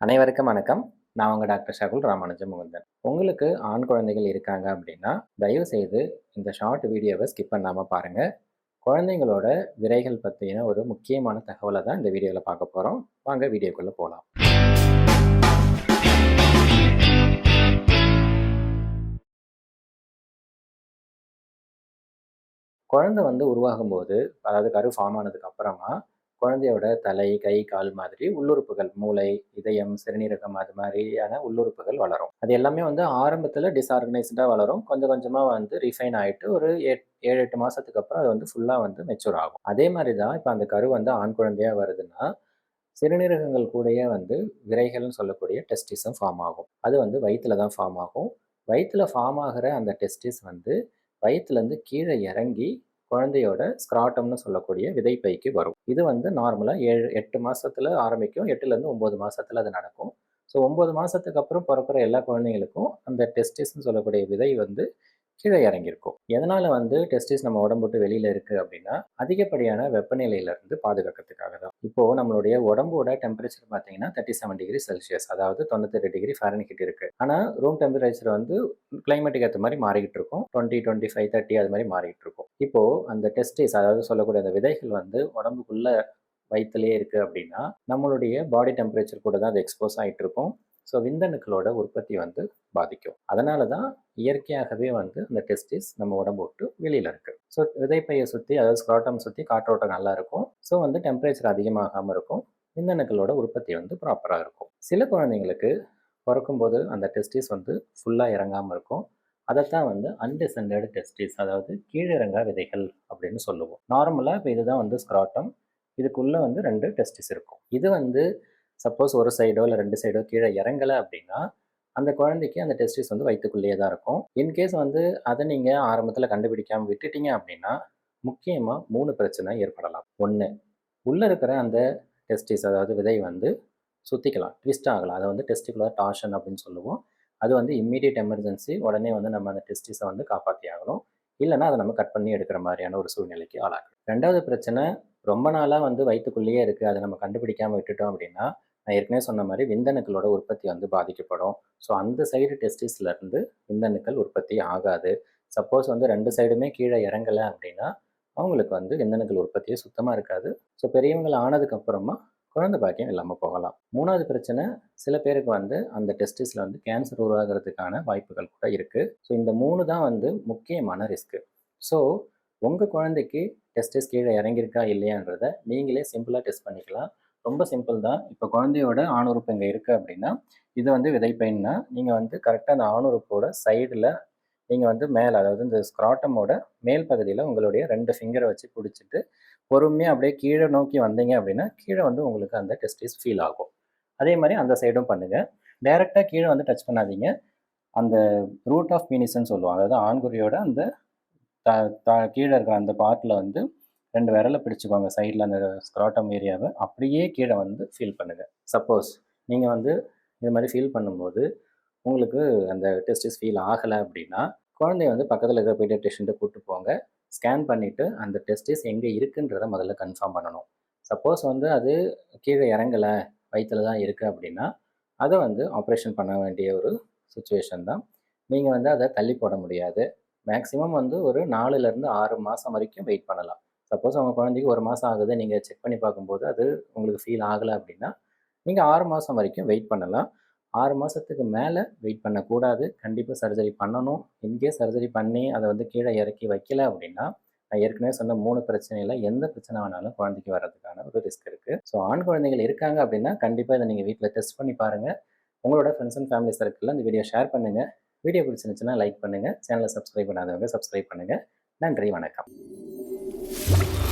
அனைவருக்கும் வணக்கம். நான் உங்கள் டாக்டர் ஷகுல் ராமானுஜ முகுந்தன் உங்களுக்கு ஆண் குழந்தைகள் இருக்காங்க அப்படின்னா தயவு செய்து இந்த ஷார்ட் வீடியோவை ஸ்கிப் பண்ணாமல் பாருங்கள் குழந்தைங்களோட விரைகள் பற்றின ஒரு முக்கியமான தகவலை தான் இந்த வீடியோவில் பார்க்க போகிறோம் வாங்க வீடியோக்குள்ளே போகலாம் குழந்தை வந்து உருவாகும் போது அதாவது கரு ஃபார்ம் ஆனதுக்கு அப்புறமா குழந்தையோட தலை கை கால் மாதிரி உள்ளுறுப்புகள் மூளை இதயம் சிறுநீரகம் அது மாதிரியான உள்ளுறுப்புகள் வளரும். அது எல்லாமே வந்து ஆரம்பத்தில் டிஸ்ஆர்கனைஸ்டாக வளரும். கொஞ்சம் கொஞ்சமாக வந்து ரிஃபைன் ஆகிட்டு ஒரு எட் ஏழு எட்டு மாதத்துக்கு அப்புறம் அது வந்து ஃபுல்லாக வந்து மெச்சூர் ஆகும். அதே மாதிரி தான் இப்போ அந்த கரு வந்து ஆண் குழந்தையாக வருதுன்னா சிறுநீரகங்கள் கூடயே வந்து விரைகள்னு சொல்லக்கூடிய டெஸ்டிஸும் ஃபார்ம் ஆகும். அது வந்து வயிற்றில் தான் ஃபார்ம் ஆகும். வயிற்றில் ஃபார்ம் ஆகிற அந்த டெஸ்டிஸ் வந்து வயிற்றுலேருந்து கீழே இறங்கி குழந்தையோட ஸ்க்ராட்டம்னு சொல்லக்கூடிய விதைப்பைக்கு வரும். இது வந்து நார்மலாக ஏழு எட்டு மாதத்தில் ஆரம்பிக்கும். எட்டுலேருந்து ஒம்பது மாதத்தில் அது நடக்கும். ஸோ ஒம்பது மாதத்துக்கு அப்புறம் பிறக்கிற எல்லா குழந்தைங்களுக்கும் அந்த டெஸ்டிஸ்ன்னு சொல்லக்கூடிய விதை வந்து கீழே இறங்கியிருக்கும். எதனால் வந்து டெஸ்டிஸ் நம்ம உடம்பு விட்டு வெளியில் இருக்குது அப்படின்னா அதிகப்படியான வெப்பநிலையிலேருந்து பாதுகாக்கிறதுக்காக தான். இப்போது நம்மளுடைய உடம்போட டெம்பரேச்சர் பார்த்தீங்கன்னா தேர்ட்டி செவன் டிகிரி செல்சியஸ் அதாவது தொண்ணூத்தெட்டு டிகிரி ஃபேரன்ஹீட் இருக்குது ஆனால் ரூம் டெம்பரேச்சர் வந்து கிளைமேட்டுக்கு ஏற்ற மாதிரி மாறிக்கிட்டு இருக்கும். டுவெண்ட்டி டுவெண்ட்டி ஃபைவ் தேர்ட்டி அது மாதிரி மாறிக்கிட்டு இருக்கும். இப்போது அந்த டெஸ்டிஸ் அதாவது சொல்லக்கூடிய அந்த விதைகள் வந்து உடம்புக்குள்ள வயிற்றுலேயே இருக்குது அப்படின்னா நம்மளுடைய பாடி டெம்பரேச்சர் கூட தான் அது எக்ஸ்போஸ் ஆகிட்டு இருக்கும். ஸோ விந்தணுக்களோட உற்பத்தி வந்து பாதிக்கும். அதனால தான் இயற்கையாகவே வந்து அந்த டெஸ்டிஸ் நம்ம உடம்பு விட்டு வெளியில் இருக்குது ஸோ விதைப்பையை சுற்றி அதாவது ஸ்க்ராட்டம் சுற்றி காற்றோட்டம் நல்லா இருக்கும். ஸோ வந்து டெம்பரேச்சர் அதிகமாகாமல் இருக்கும். விந்தணுக்களோட உற்பத்தி வந்து ப்ராப்பராக இருக்கும். சில குழந்தைங்களுக்கு பிறக்கும்போது அந்த டெஸ்டிஸ் வந்து ஃபுல்லாக இறங்காமல் இருக்கும். அதைத்தான் வந்து அன்டிசெண்டட் டெஸ்டிஸ் அதாவது கீழிறங்கா விதைகள் அப்படின்னு சொல்லுவோம். நார்மலாக இப்போ இதுதான் வந்து ஸ்க்ராட்டம் இதுக்குள்ளே வந்து ரெண்டு டெஸ்டிஸ் இருக்கும். இது வந்து சப்போஸ் ஒரு சைடோ இல்லை ரெண்டு சைடோ கீழே இறங்கலை அப்படின்னா அந்த குழந்தைக்கு அந்த டெஸ்டிஸ் வந்து வயிற்றுக்குள்ளேயே தான் இருக்கும். இன்கேஸ் வந்து அதை நீங்கள் ஆரம்பத்தில் கண்டுபிடிக்காமல் விட்டுட்டீங்க அப்படின்னா முக்கியமாக மூணு பிரச்சனை ஏற்படலாம். ஒன்று உள்ளே இருக்கிற அந்த டெஸ்டிஸ் அதாவது விதை வந்து சுற்றிக்கலாம் ட்விஸ்ட் ஆகலாம். அதை வந்து டெஸ்டிகுலர் டாஷன் அப்படின்னு சொல்லுவோம். அது வந்து இம்மீடியட் எமர்ஜென்சி உடனே வந்து நம்ம அந்த டெஸ்டிஸை வந்து காப்பாற்றி ஆகணும். இல்லைன்னா அதை நம்ம கட் பண்ணி எடுக்கிற மாதிரியான ஒரு சூழ்நிலைக்கு ஆளாகும் ரெண்டாவது பிரச்சனை ரொம்ப நாளாக வந்து வயிற்றுக்குள்ளேயே இருக்குது அதை நம்ம கண்டுபிடிக்காமல் விட்டுட்டோம் அப்படின்னா நான் ஏற்கனவே சொன்ன மாதிரி விந்தணுக்களோட உற்பத்தி வந்து பாதிக்கப்படும். ஸோ அந்த சைடு டெஸ்டிஸ்லேருந்து விந்தணுக்கள் உற்பத்தி ஆகாது. சப்போஸ் வந்து ரெண்டு சைடுமே கீழே இறங்கலை அப்படின்னா அவங்களுக்கு வந்து விந்தணுக்கள் உற்பத்தியே சுத்தமாக இருக்காது. ஸோ பெரியவங்கள் ஆனதுக்கப்புறமா குழந்தை பாக்கியம் இல்லாமல் போகலாம். மூணாவது பிரச்சனை சில பேருக்கு வந்து அந்த டெஸ்டிஸில் வந்து கேன்சர் உருவாகிறதுக்கான வாய்ப்புகள் கூட இருக்குது ஸோ இந்த மூணு தான் வந்து முக்கியமான ரிஸ்க்கு ஸோ உங்கள் குழந்தைக்கு டெஸ்டிஸ் கீழே இறங்கியிருக்கா இல்லையான்றதை நீங்களே சிம்பிளாக டெஸ்ட் பண்ணிக்கலாம். ரொம்ப சிம்பிள் தான். இப்போ குழந்தையோட ஆணுறுப்பு இங்கே இருக்குது அப்படின்னா இது வந்து விதைப்பைன்னா நீங்கள் வந்து கரெக்டாக அந்த ஆணுறுப்போட சைடில் நீங்கள் வந்து மேலே அதாவது இந்த ஸ்க்ராட்டமோட மேல் பகுதியில் உங்களுடைய ரெண்டு ஃபிங்கரை வச்சு பிடிச்சிட்டு பொறுமையாக அப்படியே கீழே நோக்கி வந்தீங்க அப்படின்னா கீழே வந்து உங்களுக்கு அந்த டெஸ்டிஸ் ஃபீல் ஆகும். அதே மாதிரி அந்த சைடும் பண்ணுங்கள் டைரெக்டாக கீழே வந்து டச் பண்ணாதீங்க. அந்த ரூட் ஆஃப் பீனிஸ்ன்னு சொல்லுவாங்க அதாவது ஆண்குறியோட அந்த த த கீழே இருக்கிற அந்த பார்ட்டில் வந்து ரெண்டு விரலை பிடிச்சிக்கோங்க சைடில் அந்த ஸ்க்ராட்டம் ஏரியாவை அப்படியே கீழே வந்து ஃபீல் பண்ணுங்கள் சப்போஸ் நீங்கள் வந்து இது மாதிரி ஃபீல் பண்ணும்போது உங்களுக்கு அந்த டெஸ்டிஸ் ஃபீல் ஆகலை அப்படின்னா குழந்தைய வந்து பக்கத்தில் இருக்கிற பீடியாட்ரிஷன்ட்டு கூப்பிட்டு போங்க. ஸ்கேன் பண்ணிவிட்டு அந்த டெஸ்டிஸ் எங்கே இருக்குன்றத முதல்ல கன்ஃபார்ம் பண்ணணும். சப்போஸ் வந்து அது கீழே இறங்கலை வயிற்றில் தான் இருக்குது அப்படின்னா அதை வந்து ஆப்ரேஷன் பண்ண வேண்டிய ஒரு சுச்சுவேஷன் தான். நீங்கள் வந்து அதை தள்ளி போட முடியாது. மேக்ஸிமம் வந்து ஒரு நாலுலேருந்து ஆறு மாதம் வரைக்கும் வெயிட் பண்ணலாம். சப்போஸ் அவங்க குழந்தைக்கு ஒரு மாதம் ஆகுது நீங்கள் செக் பண்ணி பார்க்கும்போது அது உங்களுக்கு ஃபீல் ஆகலை அப்படின்னா நீங்கள் ஆறு மாதம் வரைக்கும் வெயிட் பண்ணலாம். ஆறு மாதத்துக்கு மேலே வெயிட் பண்ணக்கூடாது. கண்டிப்பாக சர்ஜரி பண்ணணும். இன்கேஸ் சர்ஜரி பண்ணி அதை வந்து கீழே இறக்கி வைக்கல அப்படின்னா நான் ஏற்கனவே சொன்ன மூணு பிரச்சனையில் எந்த பிரச்சனை வேணாலும் குழந்தைக்கு வர்றதுக்கான ஒரு ரிஸ்க் இருக்குது ஸோ ஆண் குழந்தைகள் இருக்காங்க அப்படின்னா கண்டிப்பாக இதை நீங்கள் வீட்டில் டெஸ்ட் பண்ணி பாருங்கள் உங்களோட ஃப்ரெண்ட்ஸ் அண்ட் ஃபேமிலி சர்க்கிளில் இந்த வீடியோ ஷேர் பண்ணுங்கள் வீடியோ பிடிச்சிருந்துச்சுன்னா லைக் பண்ணுங்கள் சேனலை சப்ஸ்கிரைப் பண்ணாதவங்க சப்ஸ்கிரைப் பண்ணுங்கள் நன்றி வணக்கம். you